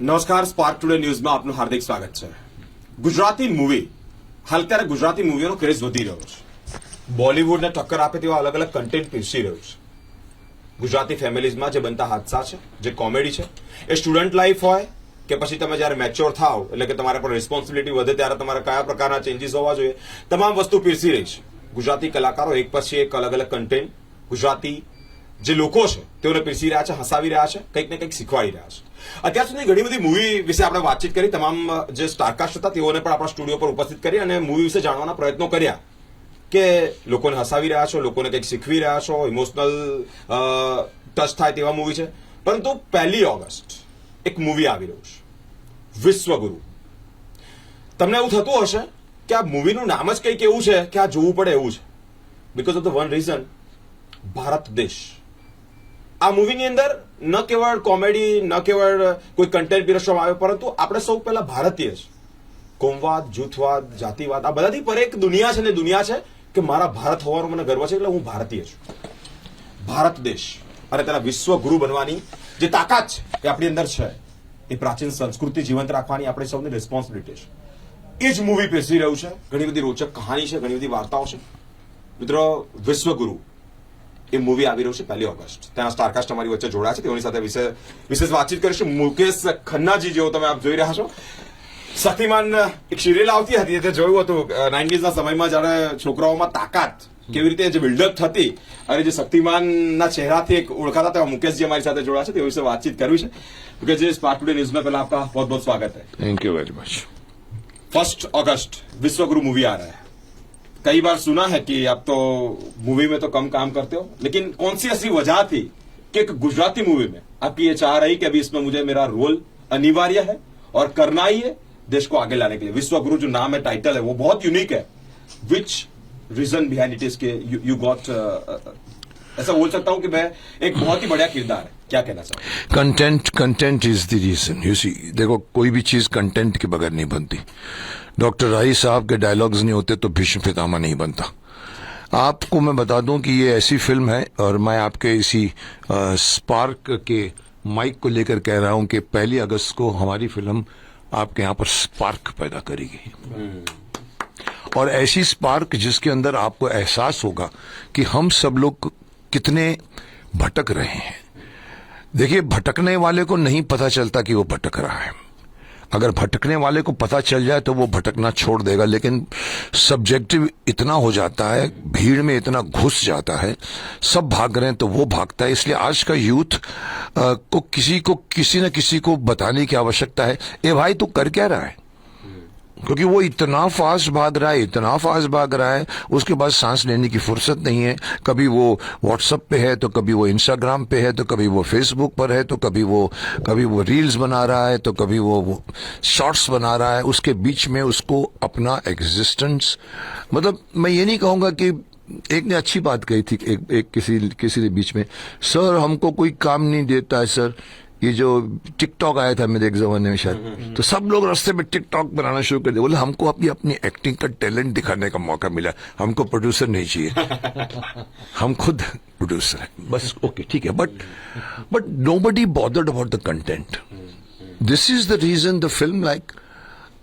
નમસ્કાર spark today ન્યૂઝમાં આપનું હાર્દિક સ્વાગત છે ગુજરાતી મૂવી હાલ ત્યારે ગુજરાતી મૂવીઓનો ક્રેઝ વધી રહ્યો છે। બોલિવૂડને ટક્કર આપે તેવા અલગ અલગ કન્ટેન્ટ પીરસી રહ્યું છે। ગુજરાતી ફેમિલીઝમાં જે બનતા હાદસા છે, જે કોમેડી છે, એ સ્ટુડન્ટ લાઈફ હોય કે પછી તમે જ્યારે મેચ્યોર થાવ એટલે કે તમારા પર રિસ્પોન્સિબિલિટી વધે ત્યારે તમારે કયા પ્રકારના ચેન્જીસ હોવા જોઈએ, તમામ વસ્તુ પીરસી રહી છે। ગુજરાતી કલાકારો એક પછી એક અલગ અલગ કન્ટેન્ટ ગુજરાતી જે લોકો છે, તેઓને પીરસી રહ્યા છે, હસાવી રહ્યા છે, કંઈક ને કંઈક શીખવાડી રહ્યા છે. અત્યાર સુધી ઘણી બધી મૂવી વિશે આપણે વાતચીત કરી, તમામ જે સ્ટારકાસ્ટ હતા, તેઓને પણ આપણા સ્ટુડિયો પર ઉપસ્થિત કરી અને મૂવી વિશે જાણવાના પ્રયત્નો કર્યા કે લોકોને હસાવી રહ્યા છો, લોકોને કંઈક શીખવી રહ્યા છો ઇમોશનલ ટચ થાય તેવા મૂવી છે. પરંતુ પહેલી ઓગસ્ટ એક મૂવી આવી રહ્યું છે, વિશ્વગુરુ. તમને એવું થતું હશે કે આ મૂવીનું નામ જ કંઈક એવું છે કે આ જોવું પડે એવું છે. Because of the one reason Bharat દેશ. આ મૂવીની અંદર ન કેવળ કોમેડી ન કેવળ કોઈ કન્ટેન્ટ પીરસવામાં આવે, પરંતુ આપણે સૌ પહેલા ભારતીય છે કોમવાદ, જૂથવાદ, જાતિવાદ, આ બધાથી પર એક દુનિયા છે ને દુનિયા છે કે મારા ભારત હોવાનો મને ગર્વ છે એટલે હું ભારતીય છું. ભારત દેશ અને તેના વિશ્વગુરુ બનવાની જે તાકાત છે એ આપણી અંદર છે, એ પ્રાચીન સંસ્કૃતિ જીવંત રાખવાની આપણે સૌની રિસ્પોન્સિબિલિટી છે. એ જ મૂવી પેસી રહ્યું છે. ઘણી બધી રોચક કહાની છે, ઘણી બધી વાર્તાઓ છે. મિત્રો, વિશ્વગુરુ એ મૂવી આવી રહ્યું છે પહેલી ઓગસ્ટ. ત્યાં સ્ટારકાસ્ટ અમારી વચ્ચે જોડાયા છે. તેઓની સાથે વિશેષ વાતચીત કરીશું. મુકેશ ખન્નાજી જેવો તમે આપ જોઈ રહ્યા છો. શક્તિમાન એક સિરિયલ આવતી હતી તે જોયું હતું નાઇન્ટીઝના સમયમાં જ્યારે છોકરાઓમાં તાકાત કેવી રીતે જે બિલ્ડઅપ થતી અને જે શક્તિમાનના ચહેરાથી એક ઓળખાતા તેવા મુકેશજી અમારી સાથે જોડાયા છે. તે વિશે વાતચીત કરવી છે. મુકેશજી સ્પાર્ટ ટુડે ન્યૂઝમાં પહેલા આપકા બહુ બહુ સ્વાગત હૈ thank you very much first August Vishwaguru movie આ રહા. कई बार सुना है कि आप तो मूवी में तो कम काम करते हो, लेकिन कौन सी ऐसी वजह थी कि एक गुजराती मूवी में आपकी ये चाह रही कि अभी इसमें मुझे मेरा रोल अनिवार्य है और करना ही है देश को आगे लाने के लिए? विश्व गुरु जो नाम है टाइटल है, वो बहुत यूनिक है। Which reason behind it is के यू गॉट ऐसा बोल सकता हूँ कि मैं एक बहुत ही बढ़िया किरदार है। क्या कहना चाहूँ content content is the reason you see देखो कोई भी चीज़ कंटेंट के बगैर नहीं बनती। डॉक्टर राही साहब के डायलॉग्स नहीं होते तो भीष्म पितामह नहीं बनता। आपको मैं बता दूँ कि ये ऐसी फ़िल्म है और मैं आपके इसी अ, स्पार्क के माइक को लेकर कह रहा हूँ कि पहली अगस्त को हमारी फ़िल्म आपके यहाँ पर स्पार्क पैदा करेगी। और ऐसी स्पार्क जिसके अंदर आपको एहसास होगा कि हम सब लोग कितने भटक रहे हैं। देखिए, भटकने वाले को नहीं पता चलता कि वो भटक रहा है। अगर भटकने वाले को पता चल जाए तो वो भटकना छोड़ देगा, लेकिन सब्जेक्टिव इतना हो जाता है, भीड़ में इतना घुस जाता है, सब भाग रहे हैं तो वो भागता है। इसलिए आज का यूथ को किसी को किसी न किसी को बताने की आवश्यकता है। ए भाई, तू कर क्या रहा है? क्योंकि वो इतना फास्ट भाग रहा है इतना फास्ट भाग रहा है उसके बाद सांस लेने की फुर्सत नहीं है। कभी वो व्हाट्सअप पे है तो कभी वो इंस्टाग्राम पे है तो कभी वो फेसबुक पर है तो कभी वो कभी वो रील्स बना रहा है तो कभी वो, वो शॉर्ट्स बना रहा है। उसके बीच में उसको अपना एग्जिस्टेंस मतलब मैं ये नहीं कहूँगा कि एक ने अच्छी बात कही थी एक, एक किसी किसी ने बीच में सर हमको कोई काम नहीं देता है सर। ये जो टिकटॉक आया था मेरे एक जमाने में शायद तो सब लोग रास्ते में टिकटॉक बनाना शुरू कर दिया बोले हमको अपनी अपनी एक्टिंग का टैलेंट दिखाने का मौका मिला। हमको प्रोड्यूसर नहीं चाहिए। हम खुद प्रोड्यूसर हैं। बस ओके ठीक है। But but nobody bothered about the content this is the reason the film like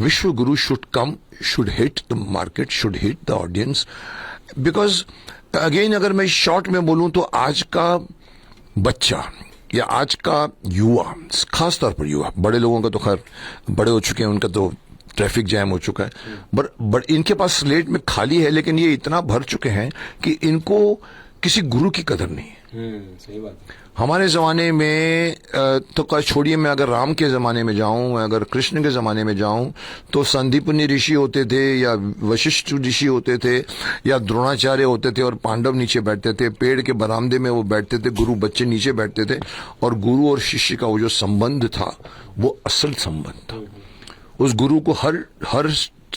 Vishwa Guru should come should hit the market should hit the audience because again अगर मैं शॉर्ट में बोलूँ तो आज का बच्चा या आज का युवा खास तौर पर युवा बड़े लोगों का तो खैर बड़े हो चुके हैं उनका तो ट्रैफ़िक जैम हो चुका है। बट बट इनके पास स्लेट में खाली है लेकिन ये इतना भर चुके हैं कि इनको किसी गुरु की कदर नहीं है। सही बात हमारे जमाने में तो छोड़िए, मैं अगर राम के जमाने में जाऊँ अगर कृष्ण के जमाने में जाऊँ तो संदीपनी ऋषि होते थे, या वशिष्ठ ऋषि होते थे, या द्रोणाचार्य होते थे और पांडव नीचे बैठते थे, पेड़ के बरामदे में वो बैठते थे, गुरु बच्चे नीचे बैठते थे, और गुरु और शिष्य का वो जो संबंध था, वो असल संबंध था। उस गुरु को हर हर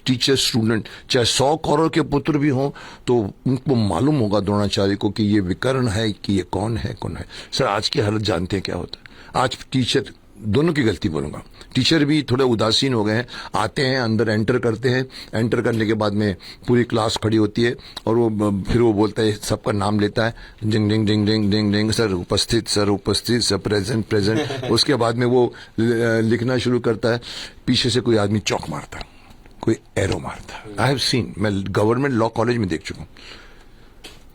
टीचर स्टूडेंट चाहे सौ कौरव के पुत्र भी हों तो उनको मालूम होगा द्रोणाचार्य को कि ये विकर्ण है कि ये कौन है कौन है। सर आज की हालत जानते हैं क्या होता है। आज टीचर दोनों की गलती बोलूँगा। टीचर भी थोड़े उदासीन हो गए हैं आते हैं अंदर एंटर करते हैं। एंटर करने के बाद में पूरी क्लास खड़ी होती है और वो फिर वो बोलता है सबका नाम लेता है। Ding ding ding ding ding ding sir उपस्थित सर उपस्थित सर प्रेजेंट प्रेजेंट उसके बाद में वो लिखना शुरू करता है। पीछे से कोई आदमी चौक मारता है। कोई एरो मारता। आई हैव सीन मैं गवर्नमेंट लॉ कॉलेज में देख चुका हूँ।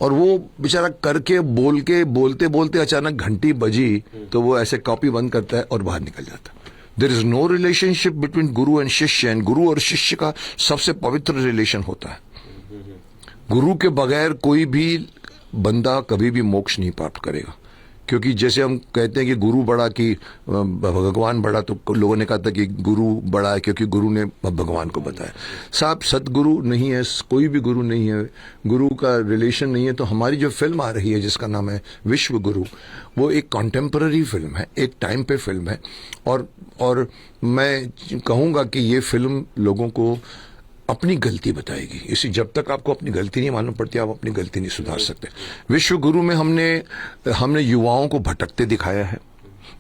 और वो बेचारा करके बोल के बोलते बोलते अचानक घंटी बजी तो वो ऐसे कॉपी बंद करता है और बाहर निकल जाता है। There is no relationship between guru and shishya and गुरु और शिष्य का सबसे पवित्र रिलेशन होता है। गुरु के बगैर कोई भी बंदा कभी भी मोक्ष नहीं प्राप्त करेगा। क्योंकि जैसे हम कहते हैं कि गुरु बड़ा कि भगवान बड़ा तो लोगों ने कहा था कि गुरु बड़ा है क्योंकि गुरु ने भगवान को बताया। साहब सतगुरु नहीं है कोई भी गुरु नहीं है, गुरु का रिलेशन नहीं है तो हमारी जो फ़िल्म आ रही है, जिसका नाम है विश्व गुरु, वो एक कॉन्टेम्प्ररी फ़िल्म है, एक टाइम पे फ़िल्म है। और और मैं कहूँगा कि ये फ़िल्म लोगों को अपनी गलती बताएगी। इसी जब तक आपको अपनी गलती नहीं मालूम पड़ती, आप अपनी गलती नहीं सुधार सकते। विश्व गुरु में हमने हमने युवाओं को भटकते दिखाया है।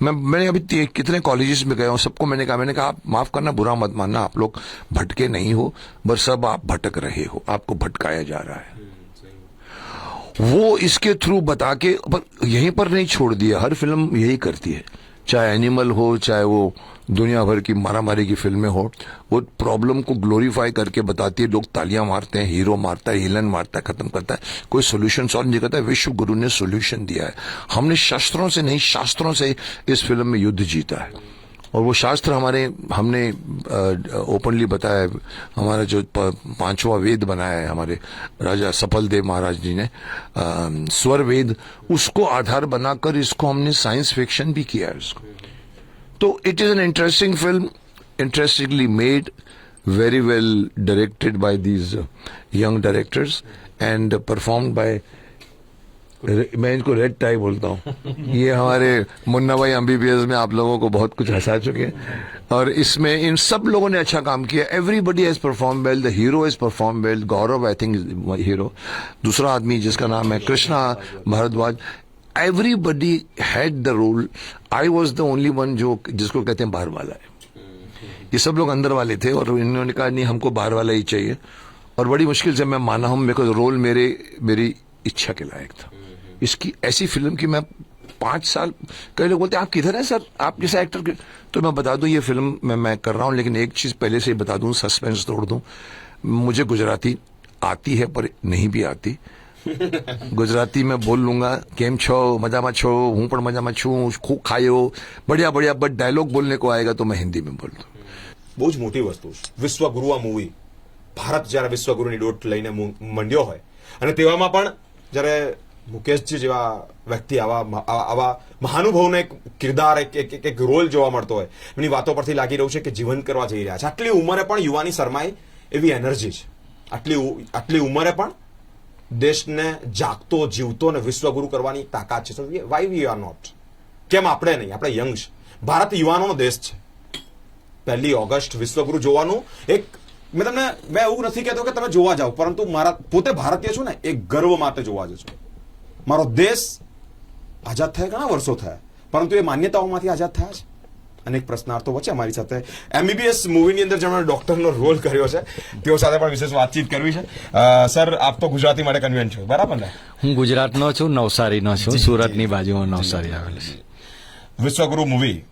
मैं, मैंने अभी कितने कॉलेजेस में गया हूँ, सबको मैंने कहा मैंने कहा, आप माफ़ करना, बुरा मत मानना, आप लोग भटके नहीं हो बस सब आप भटक रहे हो, आपको भटकाया जा रहा है। वो इसके थ्रू बता के, पर यहीं पर नहीं छोड़ दिया, हर फ़िल्म यही करती है। चाहे एनिमल हो, चाहे वो दुनिया भर की मारामारी की फ़िल्में हो, वो प्रॉब्लम को ग्लोरीफाई करके बताती है, लोग तालियाँ मारते हैं हीरो मारता है हिलन मारता है, खत्म करता है। कोई सोल्यूशन सॉल्व नहीं करता है विश्व गुरु ने सोल्यूशन दिया है। हमने शस्त्रों से नहीं, शास्त्रों से इस फ़िल्म में युद्ध जीता है। और वो शास्त्र हमारे, हमने ओपनली बताया हमारा जो पांचवा वेद बनाया है हमारे राजा सफल देव महाराज जी ने स्वर वेद, उसको आधार बनाकर इसको हमने साइंस फिक्शन भी किया है उसको। तो it is an interesting film interestingly made very well directed by these young directors and performed by मैं इनको रेड टाई बोलता हूँ। ये हमारे मुन्ना भाई एमबीबीएस में आप लोगों को बहुत कुछ हंसा चुके हैं। और इसमें इन सब लोगों ने अच्छा काम किया। Everybody has perform well the hero has perform well Gaurav I think hero दूसरा आदमी जिसका नाम है Krishna Bharadwaj. Everybody had the role I was the only one जो, जिसको कहते हैं बाहर वाला है। ये सब लोग अंदर वाले थे और इन्होंने कहा, नहीं, हमको बाहर वाला ही चाहिए। और बड़ी मुश्किल से मैं माना हूँ, मेरे रोल मेरे, मेरी इच्छा के लायक था। इसकी ऐसी फ़िल्म की मैं पाँच साल, कई लोग बोलते हैं, आप किधर हैं सर? आप जैसे एक्टर के तो मैं बता दूँ, ये फ़िल्म मैं मैं कर रहा हूँ, लेकिन एक चीज़ पहले से ही बता दूँ सस्पेंस तोड़ दूँ। मुझे गुजराती आती है, पर नहीं भी आती। ગુજરાતી મેં બોલ લુંગા. કેમ છો? મજામાં છો? હું પણ મજામાં છું. ખૂબ ખાયો. બઢિયા બઢિયા બટ ડાયલોગ બોલને કો આયેગા તો મેં હિન્દી મેં બોલ બહુ જ મોટી વસ્તુ વિશ્વગુરુ આ મૂવી ભારત જ્યારે વિશ્વગુરુની ડોટ લઈને મંડ્યો હોય. અને તેવામાં પણ જ્યારે મુકેશજી જેવા વ્યક્તિ આવા આવા મહાનુભાવનો એક કિરદાર, એક એક એક રોલ જોવા મળતો હોય. એમની વાતો પરથી લાગી રહ્યું છે કે જીવન કરવા જઈ રહ્યા છે. આટલી ઉંમરે પણ યુવાની શર્માએ એવી એનર્જી છે. આટલી આટલી ઉંમરે પણ દેશને જાગતો, જીવતો અને વિશ્વગુરુ કરવાની તાકાત છે. વાય વી આર નોટ કેમ આપણે નહીં? આપણે યંગ છે. ભારત યુવાનોનો દેશ છે. પહેલી ઓગસ્ટ વિશ્વગુરુ જોવાનું એક મેં તમને મેં એવું નથી કહેતો કે તમે જોવા જાઓ, પરંતુ મારા પોતે ભારતીય છું ને એક ગર્વ માટે જોવા જજો મારો દેશ આઝાદ થયા ઘણા વર્ષો થયા, પરંતુ એ માન્યતાઓમાંથી આઝાદ થયા છે. અનેક પ્રશ્નાર્થો વચ્ચે અમારી સાથે એમબીબીએસ મૂવીની અંદર જેમણે ડોક્ટરનો રોલ કર્યો છે તેઓ સાથે પણ વિશેષ વાતચીત કરવી છે. સર આપ તો ગુજરાતી માટે કન્વેન્ટ છો બરાબર ને? હું ગુજરાતનો છું નવસારીનો છું સુરતની બાજુમાં નવસારી આવેલું છે. વિશ્વગુરુ મૂવી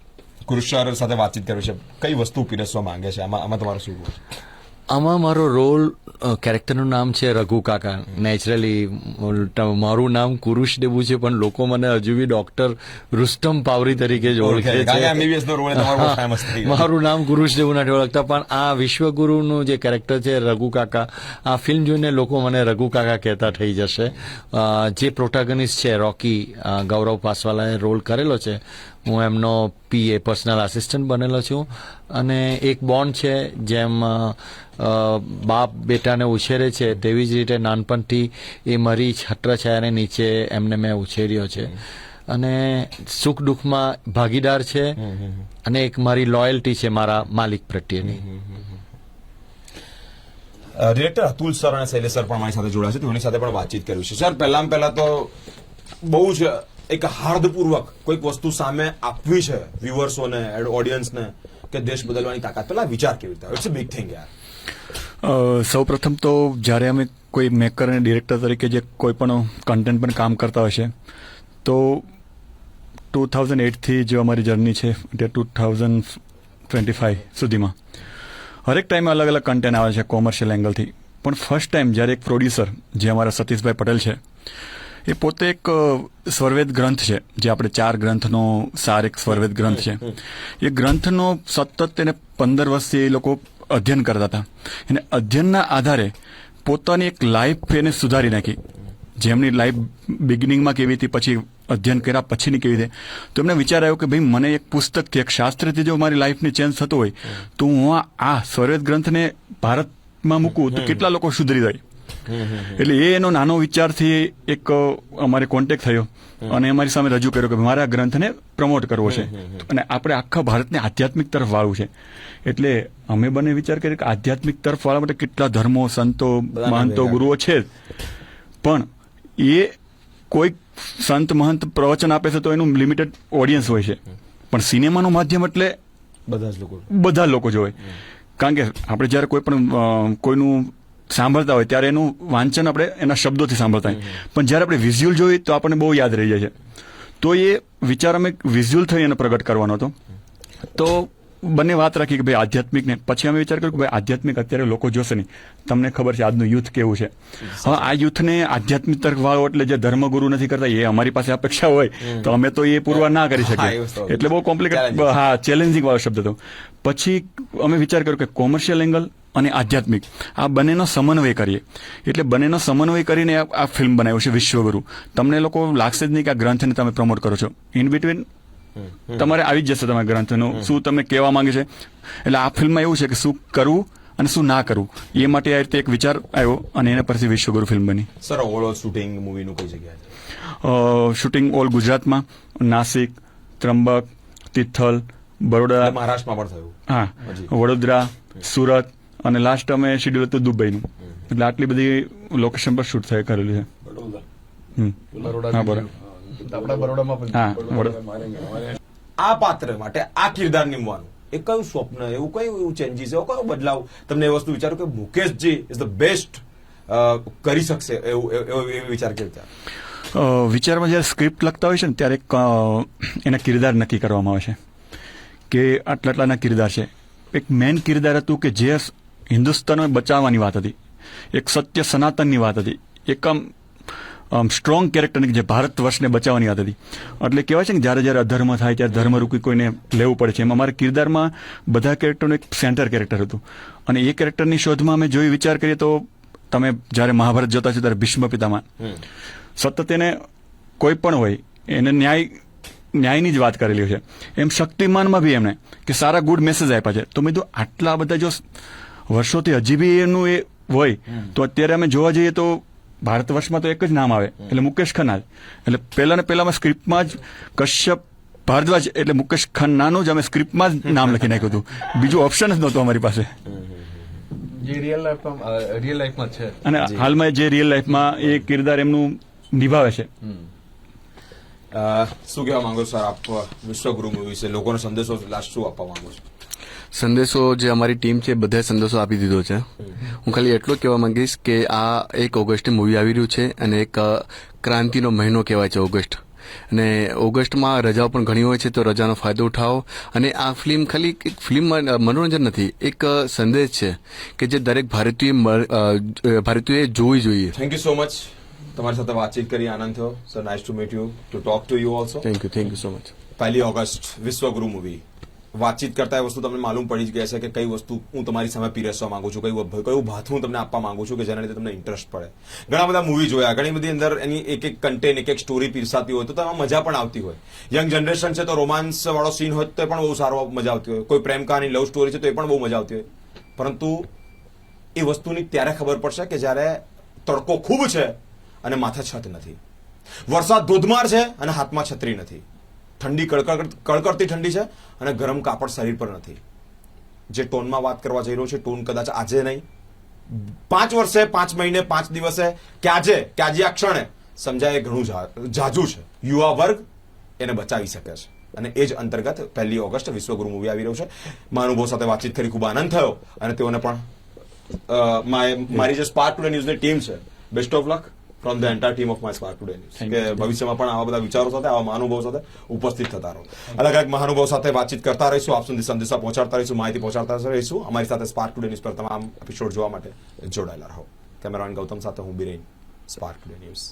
કૃષ્ણ સાથે વાતચીત કરવી છે. કઈ વસ્તુ પીરસવા માંગે છે? આમાં આમાં તમારું શું? આમાં મારો રોલ કેરેક્ટરનું નામ છે રઘુ કાકા. નેચરલી મારું નામ કુરુષ દેવું છે પણ લોકો મને હજુ બી ડોક્ટર રુસ્તમ પાવરી તરીકે જ ઓળખે છે. મારું નામ કુરુષ દેવું નથી ઓળખતા પણ આ વિશ્વગુરુનું જે કેરેક્ટર છે રઘુ કાકા આ ફિલ્મ જોઈને લોકો મને રઘુ કાકા કહેતા થઈ જશે. જે પ્રોટાગનિસ્ટ છે રોકી ગૌરવ પાસવાલાએ રોલ કરેલો છે હું એમનો પીએ પર્સનલ આસિસ્ટન્ટ બનેલો છું. અને એક બોન્ડ છે જેમ બાપ બેટાને ઉછેરે છે તેવી જ રીતે નાનપણથી એ મારી છત્રછાયાને નીચે એમને મેં ઉછેર્યો છે. અને સુખ દુઃખમાં ભાગીદાર છે અને એક મારી લોયલ્ટી છે મારા માલિક પ્રત્યેની. ડિરેક્ટર અતુલ સર અને શૈલેષ સર પણ મારી સાથે જોડાયા છે. તેઓની સાથે પણ વાતચીત કર્યું છે. સર પહેલામાં પહેલા તો બહુ જ એક હાર્દપૂર્વક કોઈક વસ્તુ સામે આપવી છે વ્યુઅર્સોને ઓડિયન્સને કે દેશ બદલવાની તાકાત. પેલા વિચાર કેવી રીતે ઇટ્સ અ બિગ થિંગ યાર. સૌ પ્રથમ તો જ્યારે અમે કોઈ મેકર અને ડિરેક્ટર તરીકે જે કોઈ પણ કન્ટેન્ટ પર કામ કરતા હોય છે, તો ટુ થાઉઝન્ડ એટથી જે અમારી જર્ની છે તે ટુ થાઉઝન્ડ ટ્વેન્ટી ફાઇવ સુધીમાં, હરેક ટાઈમે અલગ અલગ કન્ટેન્ટ આવે છે કોમર્શિયલ એંગલથી પણ ફર્સ્ટ ટાઈમ જ્યારે એક પ્રોડ્યુસર જે અમારા સતીશભાઈ પટેલ છે એ પોતે એક સ્વરવેદ ગ્રંથ છે જે આપણે ચાર ગ્રંથનો સાર એક સ્વરવેદ ગ્રંથ છે. એ ગ્રંથનો સતત તેને પંદર વર્ષથી એ લોકો અધ્યયન કરતા હતા. અને અધ્યયનના આધારે પોતાની એક લાઈફ એને સુધારી નાખી. જેમની લાઈફ બિગિનિંગમાં કેવી હતી પછી અધ્યયન કર્યા પછીની કેવી રીતે તો એમને વિચાર આવ્યો કે ભાઈ મને એક પુસ્તકથી એક શાસ્ત્રથી જો મારી લાઈફને ચેન્જ થતો હોય તો હું આ સ્વરવેદ ગ્રંથને ભારતમાં મૂકું તો કેટલા લોકો સુધરી જાય? એટલે એ એનો નાનો વિચારથી એક અમારે કોન્ટેક્ટ થયો. અને અમારી સામે રજૂ કર્યો કે મારે ગ્રંથને પ્રમોટ કરવો છે. અને આપણે આખા ભારતને આધ્યાત્મિક તરફ વાળવું છે. એટલે અમે બંને વિચાર કર્યો કે આધ્યાત્મિક તરફ વાળવા માટે કેટલા ધર્મો સંતો મહંતો ગુરુઓ છે જ. પણ એ કોઈ સંત મહંત પ્રવચન આપે છે તો એનું લિમિટેડ ઓડિયન્સ હોય છે. પણ સિનેમાનું માધ્યમ એટલે બધા જ લોકો. બધા લોકો જોવે કારણ કે આપણે જ્યારે કોઈ પણ કોઈનું સાંભળતા હોય ત્યારે એનું વાંચન આપણે એના શબ્દોથી સાંભળતા હોય. પણ જ્યારે આપણે વિઝ્યુઅલ જોઈએ તો આપણને બહુ યાદ રહી જાય છે. તો એ વિચાર અમે વિઝ્યુઅલ થઈ એને પ્રગટ કરવાનો હતો. તો બંને વાત રાખી કે ભાઈ આધ્યાત્મિક ને પછી અમે વિચાર કર્યો કે ભાઈ આધ્યાત્મિક અત્યારે લોકો જોશે નહીં. તમને ખબર છે આજનું યુથ કેવું છે. હવે આ યુથને આધ્યાત્મિક તરફ વાળો એટલે જે ધર્મગુરુ નથી કરતા એ અમારી પાસે અપેક્ષા હોય. તો અમે તો એ પૂરવા ના કરી શકીએ. એટલે બહુ કોમ્પ્લિકેટ હા ચેલેન્જિંગ વાળો શબ્દ હતો. પછી અમે વિચાર કર્યો કે કોમર્શિયલ એંગલ અને આધ્યાત્મિક. આ બંનેનો સમન્વય કરીએ. એટલે બંનેનો સમન્વય કરીને આ ફિલ્મ બનાવ્યું છે વિશ્વગુરુ. તમને લોકો લાગશે જ નહીં કે આ ગ્રંથને તમે પ્રમોટ કરો છો. ઇન બિટવીન તમારે આવી જ જશે તમારા ગ્રંથનું. શું તમે કહેવા માંગે છે? એટલે આ ફિલ્મમાં એવું છે કે શું કરવું અને શું ના કરવું. એ માટે આ રીતે એક વિચાર આવ્યો અને એના પરથી વિશ્વગુરુ ફિલ્મ બની. સર ઓવરઓલ શૂટિંગ મૂવીનું કઈ જગ્યાએ? શૂટિંગ ઓલ ગુજરાતમાં. નાસિક ત્રંબક તિથલ બરોડા. મહારાષ્ટ્રમાં પણ થયું. હા. વડોદરા સુરત અને લાસ્ટ અમે શેડ્યુલ હતું દુબઈનું. એટલે આટલી બધી લોકેશન પર શૂટ થઈ કરેલું છે. હા બરોબર. આ પાત્ર માટે આ કિરદાર નિમવાનું. એ કયું સ્વપ્ન એવું કયું એવું ચેન્જીસ એવો કયો બદલાવ? તમને એ વસ્તુ વિચારો કે મુકેશજી ઇઝ ધ બેસ્ટ કરી શકશે એવું એવો એવો વિચાર કેવી રીતે વિચારમાં જ્યારે સ્ક્રિપ્ટ લખતા હોય છે ને ત્યારે એના કિરદાર નક્કી કરવામાં આવે છે. કે આટલા આટલાના કિરદાર છે. એક મેન કિરદાર હતું કે જે હિન્દુસ્તાનને બચાવવાની વાત હતી એક સત્ય સનાતનની વાત હતી એક આમ સ્ટ્રોંગ કેરેક્ટરની જે ભારત વર્ષને બચાવવાની વાત હતી એટલે કહેવાય છે ને જ્યારે જ્યારે અધર્મ થાય ત્યારે ધર્મ રૂકી કોઈને લેવું પડે છે એમાં અમારા કિરદારમાં બધા કેરેક્ટરનું એક સેન્ટર કેરેક્ટર હતું. અને એ કેરેક્ટરની શોધમાં અમે જોઈ વિચાર કરીએ તો તમે જ્યારે મહાભારત જોતા છો ત્યારે ભીષ્મ પિતામાં. સતત એને કોઈ પણ હોય એને ન્યાય ન્યાયની જ વાત કરેલી છે. એમ શક્તિમાનમાં બી એમણે કે સારા ગુડ મેસેજ આપ્યા છે. તો મેં તો આટલા બધા જો વર્ષોથી હજી બી એનું એ હોય તો અત્યારે અમે જોવા જઈએ તો ભારત વર્ષમાં તો એક જ નામ આવે એટલે મુકેશ ખન્ના એટલે પહેલા ને પહેલામાં સ્ક્રિપ્ટમાં જ કશ્યપ ભારદ્વાજ એટલે મુકેશ ખન્નાનું જ અમે સ્ક્રિપ્ટમાં જ નામ લખી નાખ્યું હતું. બીજું ઓપ્શન જ નહોતું અમારી પાસે. જે રિયલ લાઈફમાં છે. અને હાલમાં જે રિયલ લાઈફમાં એ કિરદાર એમનું નિભાવે છે. શું કહેવા માંગો સર? આપ વિશ્વગુરુ મૂવી છે લોકોનો સંદેશો લાસ્ટ શું આપવા માંગો છો? સંદેશો જે અમારી ટીમ છે બધા સંદેશો આપી દીધો છે. હું ખાલી એટલું કહેવા માંગીશ કે આ એક ઓગસ્ટે મૂવી આવી રહ્યું છે અને એક ક્રાંતિનો મહિનો કહેવાય છે ઓગસ્ટ. અને ઓગસ્ટમાં રજાઓ પણ ઘણી હોય છે તો રજાનો ફાયદો ઉઠાવો. અને આ ફિલ્મ ખાલી એક ફિલ્મ મનોરંજન નથી એક સંદેશ છે કે જે દરેક ભારતીય ભારતીય ભારતીયોએ જોવી જોઈએ. થેન્ક યુ સો મચ તમારી સાથે વાતચીત કરી આનંદ થયો. Sir nice to meet you to talk to you also thank you thank you so much પહેલી ઓગસ્ટ વિશ્વગુરુ મૂવી. વાતચીત કરતા એ વસ્તુ તમને માલુમ પડી જ ગયા છે કે કઈ વસ્તુ હું તમારી સામે પીરસવા માંગુ છું કયું કયું ભાત હું તમને આપવા માંગુ છું કે જેના લીધે તમને ઇન્ટરેસ્ટ પડે. ઘણા બધા મૂવી જોયા, ઘણી બધી અંદર એની એક એક કન્ટેન્ટ એક એક સ્ટોરી પીરસાતી હોય તો તેમાં મજા પણ આવતી હોય. યંગ જનરેશન છે તો રોમાન્સ વાળો સીન હોય તો પણ બહુ સારો મજા આવતી હોય. કોઈ પ્રેમ કહાની લવ સ્ટોરી છે તો એ પણ બહુ મજા આવતી હોય. પરંતુ એ વસ્તુની ત્યારે ખબર પડશે કે જ્યારે તડકો ખૂબ છે અને માથે છત નથી. વરસાદ ધોધમાર છે અને હાથમાં છત્રી નથી. ઠંડી, કડકડ, કડકડતી ઠંડી છે અને ગરમ કાપડ શરીર પર નથી. જે ટોનમાં વાત કરવા જઈ રહ્યો છે, ટોન કદાચ આજે નહીં. પાંચ વર્ષે, પાંચ મહિને, પાંચ દિવસે, કે આજે કે આજે આ ક્ષણે, સમજાય ઘણું જાજુ છે. યુવા વર્ગ એને બચાવી શકે છે. અને એ જ અંતર્ગત પહેલી ઓગસ્ટ વિશ્વગુરુ મૂવી આવી રહ્યું છે. મહાનુભાવ સાથે વાતચીત કરી ખૂબ આનંદ થયો અને તેઓને પણ મારી જે સ્પાર્ક ટુડે ન્યૂઝની ટીમ છે best of luck from the entire team of my spark today news કે ભવિષ્યમાં પણ આવા બધા વિચારો સાથે આવા મહાનુભાવ સાથે ઉપસ્થિત થતા રહો. અલગ અલગ મહાનુભાવ સાથે વાતચીત કરતા રહીશું આપ સુધી સંદેશા પહોંચાડતા રહીશું માહિતી પહોંચાડતા રહીશું. અમારી સાથે સ્પાર્ક ટુડે ન્યૂઝ પર તમામ એપિસોડ જોવા માટે જોડાયેલા રહો. કેમેરામેન ગૌતમ સાથે હું બિરેન સ્પાર્ક ટુડે ન્યૂઝ